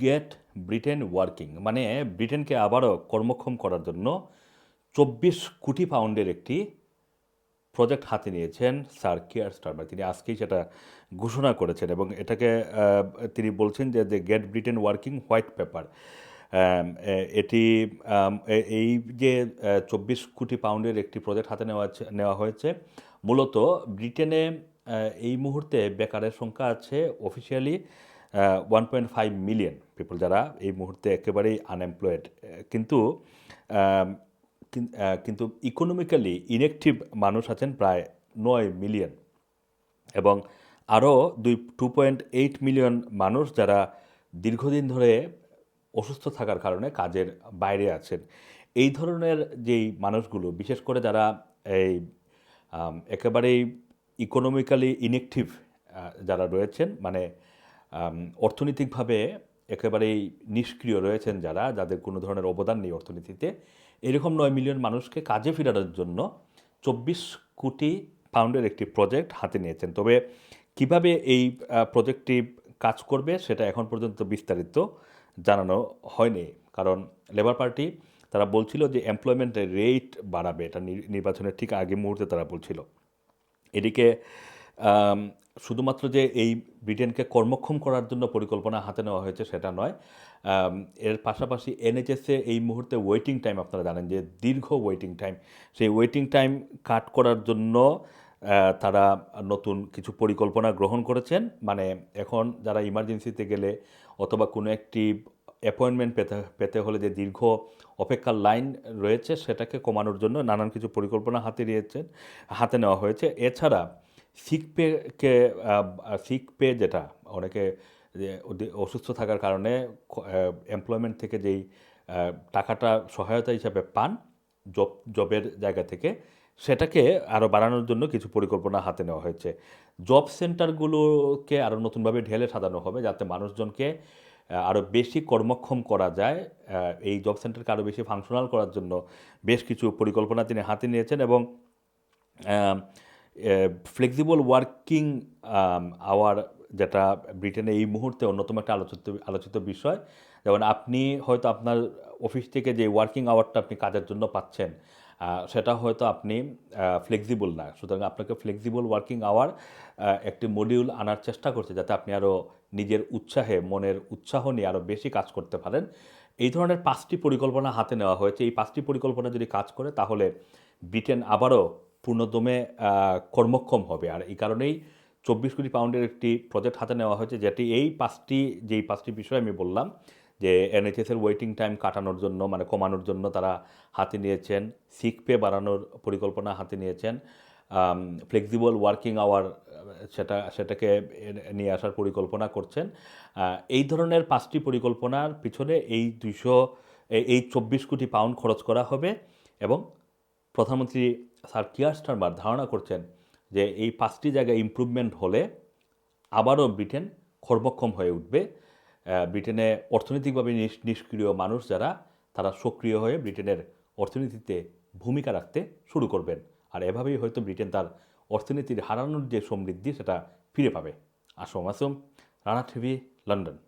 Gate Britain working মানে ব্রিটেনকে আবারও কর্মক্ষম করার জন্য চব্বিশ কোটি পাউন্ডের একটি প্রজেক্ট হাতে নিয়েছেন স্যার কিয়ার স্টারমার তিনি আজকেই সেটা ঘোষণা করেছেন এবং এটাকে তিনি বলছেন যে যে get Britain working white paper এটি এই যে চব্বিশ কোটি পাউন্ডের একটি প্রজেক্ট হাতে নেওয়া নেওয়া হয়েছে, মূলত ব্রিটেনে এই মুহূর্তে বেকারের সংখ্যা আছে officially one point five million people যারা এই মুহূর্তে একেবারেই আনএমপ্লয়েড কিন্তু কিন্তু ইকোনমিক্যালি ইনএক্টিভ মানুষ আছেন প্রায় নয় মিলিয়ন এবং আরও দুই টু পয়েন্ট এইট মিলিয়ন মানুষ যারা দীর্ঘদিন ধরে অসুস্থ থাকার কারণে কাজের বাইরে আছেন। এই ধরনের যেই মানুষগুলো, বিশেষ করে যারা এই একেবারেই ইকোনমিক্যালি ইনএক্টিভ যারা রয়েছেন মানে অর্থনৈতিকভাবে একেবারেই নিষ্ক্রিয় রয়েছেন যারা, যাদের কোনো ধরনের অবদান নেই অর্থনীতিতে। এরকম নয় মিলিয়ন মানুষকে কাজে ফেরানোর জন্য চব্বিশ কোটি পাউন্ডের একটি প্রজেক্ট হাতে নিয়েছেন। তবে কীভাবে এই প্রজেক্টটি কাজ করবে সেটা এখন পর্যন্ত বিস্তারিত জানানো হয়নি। কারণ লেবার পার্টি তারা বলছিল যে এমপ্লয়মেন্টের রেট বাড়াবে। এটা নির্বাচনের ঠিক আগে মুহূর্তে তারা বলছিল। এদিকে শুধুমাত্র যে এই ব্রিটেনকে কর্মক্ষম করার জন্য পরিকল্পনা হাতে নেওয়া হয়েছে সেটা নয় এর পাশাপাশি এনএচএসে এই মুহূর্তে ওয়েটিং টাইম আপনারা জানেন যে দীর্ঘ ওয়েটিং টাইম সেই ওয়েটিং টাইম কাট করার জন্য তারা নতুন কিছু পরিকল্পনা গ্রহণ করেছেন। মানে এখন যারা ইমার্জেন্সিতে গেলে অথবা কোনো একটি অ্যাপয়েন্টমেন্ট পেতে পেতে হলে যে দীর্ঘ অপেক্ষার লাইন রয়েছে সেটাকে কমানোর জন্য নানান কিছু পরিকল্পনা হাতে নিয়েছেন, হাতে নেওয়া হয়েছে। এছাড়া সিক পেকে পে যেটা, অনেকে অসুস্থ থাকার কারণে এমপ্লয়মেন্ট থেকে যেই টাকাটা সহায়তা হিসাবে পান, জব, জবের জায়গা থেকে, সেটাকে আরও বাড়ানোর জন্য কিছু পরিকল্পনা হাতে নেওয়া হয়েছে। জব সেন্টারগুলোকে আরও নতুনভাবে ঢেলে সাজানো হবে যাতে মানুষজনকে আরও বেশি কর্মক্ষম করা যায়। এই জব সেন্টারকে আরও বেশি ফাংশনাল করার জন্য বেশ কিছু পরিকল্পনা তিনি হাতে নিয়েছেন এবং ফ্লেক্সিবল ওয়ার্কিং আওয়ার যেটা ব্রিটেনে এই মুহূর্তে অন্যতম একটা আলোচিত আলোচিত বিষয়। যেমন আপনি হয়তো আপনার অফিস থেকে যে ওয়ার্কিং আওয়ারটা আপনি কাজের জন্য পাচ্ছেন সেটা হয়তো আপনি ফ্লেক্সিবল না। সুতরাং আপনাকে ফ্লেক্সিবল ওয়ার্কিং আওয়ার একটি মডিউল আনার চেষ্টা করছে যাতে আপনি আরও নিজের উৎসাহে, মনের উৎসাহ নিয়ে আরও বেশি কাজ করতে পারেন। এই ধরনের পাঁচটি পরিকল্পনা হাতে নেওয়া হয়েছে। এই পাঁচটি পরিকল্পনা যদি কাজ করে, তাহলে ব্রিটেন আবারও পূর্ণদমে কর্মক্ষম হবে। আর এই কারণেই চব্বিশ কোটি পাউন্ডের একটি প্রজেক্ট হাতে নেওয়া হয়েছে, যেটি এই পাঁচটি, যেই পাঁচটি বিষয় আমি বললাম, যে এনএইচএসের ওয়েটিং টাইম কাটানোর জন্য মানে কমানোর জন্য তারা হাতে নিয়েছেন সিক পে বাড়ানোর পরিকল্পনা হাতে নিয়েছেন ফ্লেক্সিবল ওয়ার্কিং আওয়ার সেটা, সেটাকে নিয়ে আসার পরিকল্পনা করছেন। এই ধরনের পাঁচটি পরিকল্পনার পিছনে এই দুইশো, এই চব্বিশ কোটি পাউন্ড খরচ করা হবে এবং প্রধানমন্ত্রী স্যার কিয়ার স্টারমার ধারণা করছেন যে এই পাঁচটি জায়গায় ইমপ্রুভমেন্ট হলে আবারও ব্রিটেন কর্মক্ষম হয়ে উঠবে। ব্রিটেনে অর্থনৈতিকভাবে নিষ- নিষ্ক্রিয় মানুষ যারা, তারা সক্রিয় হয়ে ব্রিটেনের অর্থনীতিতে ভূমিকা রাখতে শুরু করবেন। আর এভাবেই হয়তো ব্রিটেন তার অর্থনীতির হারানোর যে সমৃদ্ধি, সেটা ফিরে পাবে। Assam Assam Rana TV, London.